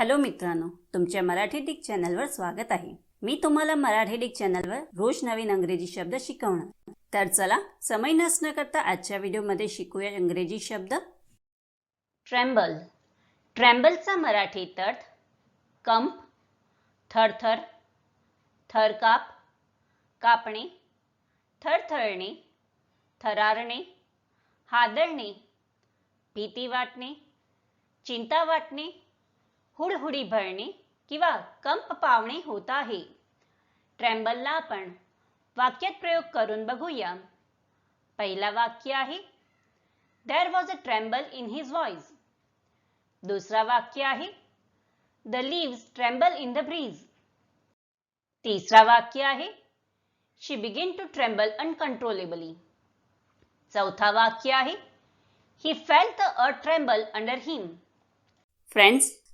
Hello मित्रांनो तुमच्या Marathi Dick चॅनलवर स्वागत आहे. मी तुम्हाला मराठी डिक चॅनलवर रोज नवीन अंग्रेजी शब्द शिकवणार. तर चला समय नसणं करता आजच्या व्हिडिओमध्ये शिकूया इंग्रजी शब्द. ट्रॅम्बल ट्रॅम्बलचा मराठीत अर्थ कंप थरथर थरकाप कापणे थरथरणे थरारणे हादरणे भीती वाटणे चिंता वाटणे हुडहुडी भरणे किंवा कंप पावणे होत आहे. ट्रॅम्बलला आपण वाक्यात प्रयोग करून बघूया. पहिला वाक्य आहे there was a tremble in his voice दुसरा वाक्य आहे the leaves tremble in the breeze तिसरा वाक्य आहे she begin to tremble uncontrollably चौथा वाक्य आहे he felt the earth tremble under him friends